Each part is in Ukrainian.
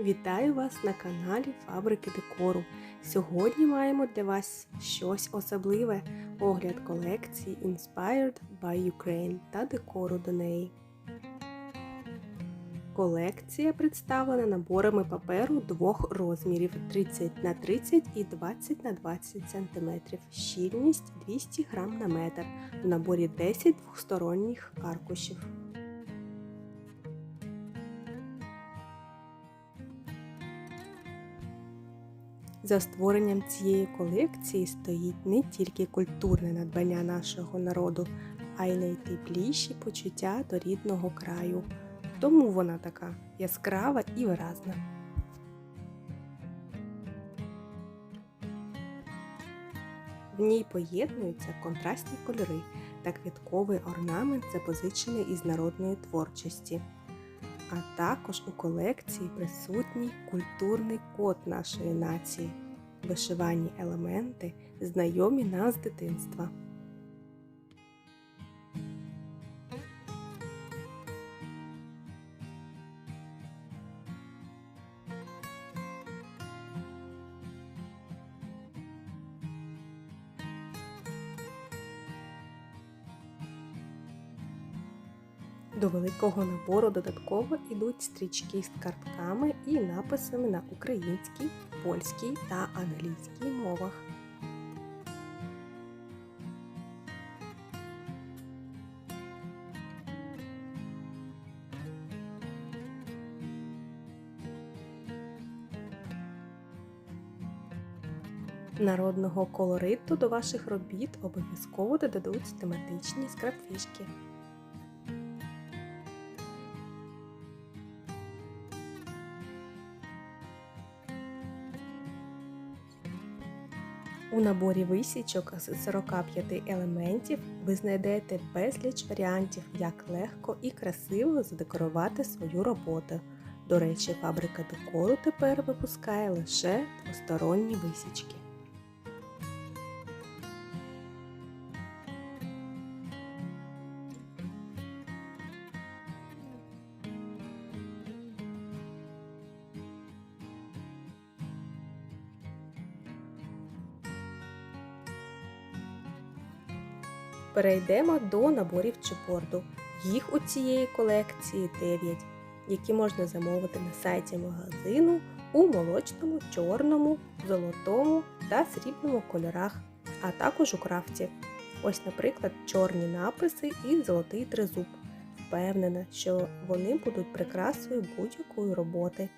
Вітаю вас на каналі Фабрики Декору. Сьогодні маємо для вас щось особливе огляд колекції Inspired by Ukraine та декору до неї. Колекція представлена наборами паперу двох розмірів 30 на 30 і 20 на 20 см. Щільність 200 г на метр. В наборі 10 двосторонніх аркушів. За створенням цієї колекції стоїть не тільки культурне надбання нашого народу, а й найтепліші почуття до рідного краю. Тому вона така яскрава і виразна. В ній поєднуються контрастні кольори та квітковий орнамент, запозичений із народної творчості. А також у колекції присутній культурний код нашої нації, вишивані елементи, знайомі нам з дитинства. До великого набору додатково йдуть стрічки з картками і написами на українській, польській та англійській мовах. Народного колориту до ваших робіт обов'язково додадуть тематичні скрабфішки. У наборі висічок з 45 елементів ви знайдете безліч варіантів, як легко і красиво задекорувати свою роботу. До речі, фабрика декору тепер випускає лише двосторонні висічки. Перейдемо до наборів чіпорду. Їх у цієї колекції 9, які можна замовити на сайті магазину у молочному, чорному, золотому та срібному кольорах, а також у крафті. Ось, наприклад, чорні написи і золотий тризуб. Впевнена, що вони будуть прикрасою будь-якої роботи.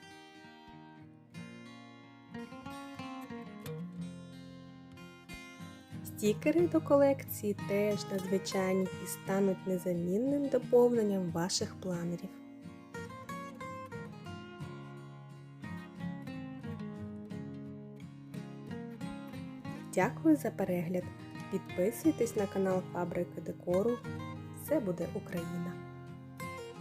Стікери до колекції теж надзвичайні і стануть незамінним доповненням ваших планерів. Дякую за перегляд. Підписуйтесь на канал Фабрики Декору. Все буде Україна!